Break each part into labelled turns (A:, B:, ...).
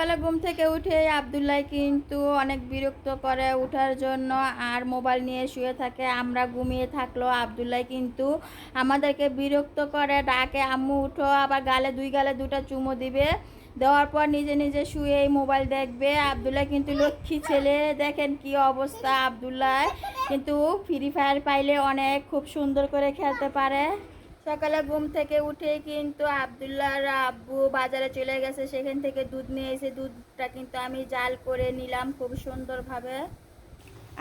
A: সকালে ঘুম থেকে উঠে আবদুল্লাহ কিন্তু অনেক বিরক্ত করে ওঠার জন্য আর মোবাইল নিয়ে শুয়ে থাকে। আমরা ঘুমিয়ে থাকল। আবদুল্লাহ কিন্তু আমাদেরকে বিরক্ত করে, ডাকে, আম্মু, উঠো। আবার গালে, দুই গালে দুটা চুমো দিবে। দেওয়ার পর নিজে নিজে শুয়ে এই মোবাইল দেখবে। আবদুল্লাহ কিন্তু লক্ষ্মী ছেলে। দেখেন কি অবস্থা আবদুল্লাহ। কিন্তু ফ্রি ফায়ার পাইলে অনেক খুব সুন্দর করে খেলতে পারে। সকালে ঘুম থেকে উঠে কিন্তু আবদুল্লাহর আব্বু বাজারে চলে গেছে। সেখান থেকে দুধ নিয়ে এসে দুধটা কিন্তু আমি জাল করে নিলাম খুব সুন্দরভাবে।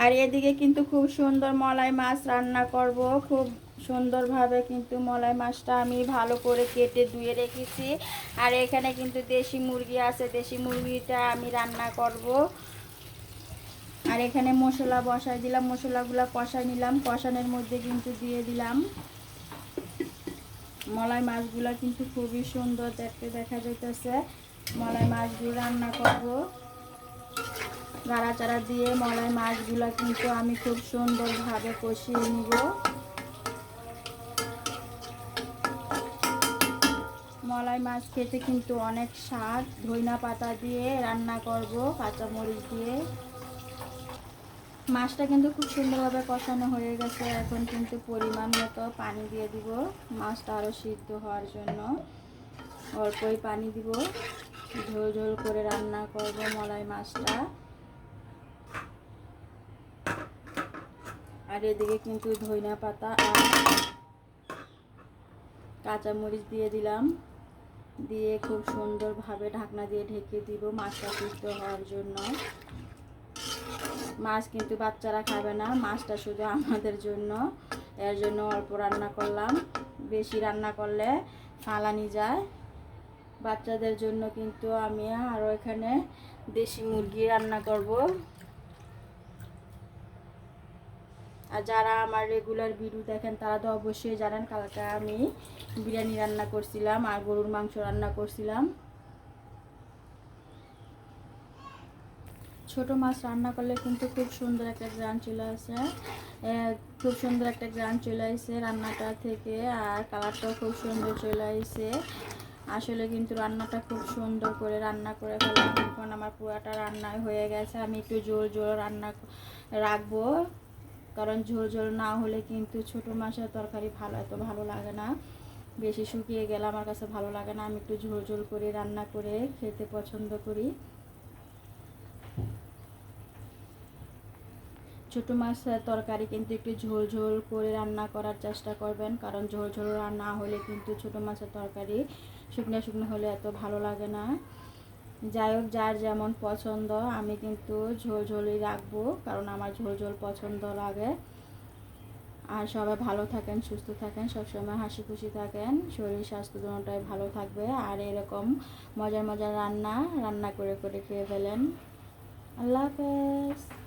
A: আর এদিকে কিন্তু খুব সুন্দর মলাই মাছ রান্না করব। খুব সুন্দরভাবে কিন্তু মলাই মাছটা আমি ভালো করে কেটে ধুয়ে রেখেছি। আর এখানে কিন্তু দেশি মুরগি আছে, দেশি মুরগিটা আমি রান্না করব। আর এখানে মশলা বসাই দিলাম, মশলাগুলো কষাই নিলাম, কষানোর মধ্যে কিন্তু দিয়ে দিলাম। মলাই মাছগুলো কিন্তু খুবই সুন্দর দেখতে দেখা যাইতেছে। মলাই মাছগুলো রান্না করব। চারা দিয়ে মলাই মাছগুলো কিন্তু আমি খুব সুন্দরভাবে কষিয়ে নিব। মলাই মাছ খেতে কিন্তু অনেক স্বাদ। ধইনা পাতা দিয়ে রান্না করব, কাঁচামরিচ দিয়ে। মাছটা কিন্তু খুব সুন্দরভাবে কষানো হয়ে গেছে। এখন কিন্তু পরিমাণ মতো পানি দিয়ে দিব। মাছটা আরও সিদ্ধ হওয়ার জন্য অল্পই পানি দিব। ঝোল ঝোল করে রান্না করব মলাই মাছটা। আর এদিকে কিন্তু ধইনা পাতা আর কাঁচামরিচ দিয়ে দিলাম। দিয়ে খুব সুন্দরভাবে ঢাকনা দিয়ে ঢেকে দিব মাছটা সিদ্ধ হওয়ার জন্য। মাছ কিন্তু বাচ্চারা খাবে না, মাছটা শুধু আমাদের জন্য। এর জন্য অল্প রান্না করলাম, বেশি রান্না করলে ফালানি যায়। বাচ্চাদের জন্য কিন্তু আমি আরও এখানে দেশি মুরগি রান্না করব। আর যারা আমার রেগুলার ভিডিও দেখেন, তারা তো অবশ্যই জানেন, কালকে আমি বিরিয়ানি রান্না করছিলাম আর গরুর মাংস রান্না করছিলাম। ছোট মাছ রান্না করলে কিন্তু খুব সুন্দর একটা গ্রান চলে আসে। খুব সুন্দর একটা গ্রান চলে আসে রান্নাটা থেকে, আর কালারটাও খুব সুন্দর চলে আসে। আসলে কিন্তু রান্নাটা খুব সুন্দর করে রান্না করে ফেলাম এখন আমার পুরাটা রান্না হয়ে গেছে। আমি একটু জোর জোর রান্না রাখব, কারণ ঝোল ঝোল না হলে কিন্তু ছোট মাছের তরকারি ভালো, এত ভালো লাগে না। বেশি শুকিয়ে গেলে আমার কাছে ভালো লাগে না। আমি একটু ঝোল ঝোল করে রান্না করে খেতে পছন্দ করি। ছোটো মাছের তরকারি কিন্তু একটু ঝোল ঝোল করে রান্না করার চেষ্টা করবেন। কারণ ঝোল ঝোল রান্না হলে কিন্তু ছোটো মাছের তরকারি শুকনো শুকনো হলে এত ভালো লাগে না। যাই হোক, যার যেমন পছন্দ, আমি কিন্তু ঝোল ঝোলই রাখব, কারণ আমার ঝোল ঝোল পছন্দ লাগে। আর সবাই ভালো থাকেন, সুস্থ থাকেন, সবসময় হাসি খুশি থাকেন, শরীর স্বাস্থ্য দুটাই ভালো থাকবে। আর এরকম মজার মজার রান্না রান্না করে করে খেয়ে ফেলেন। আল্লাহ হাফেজ।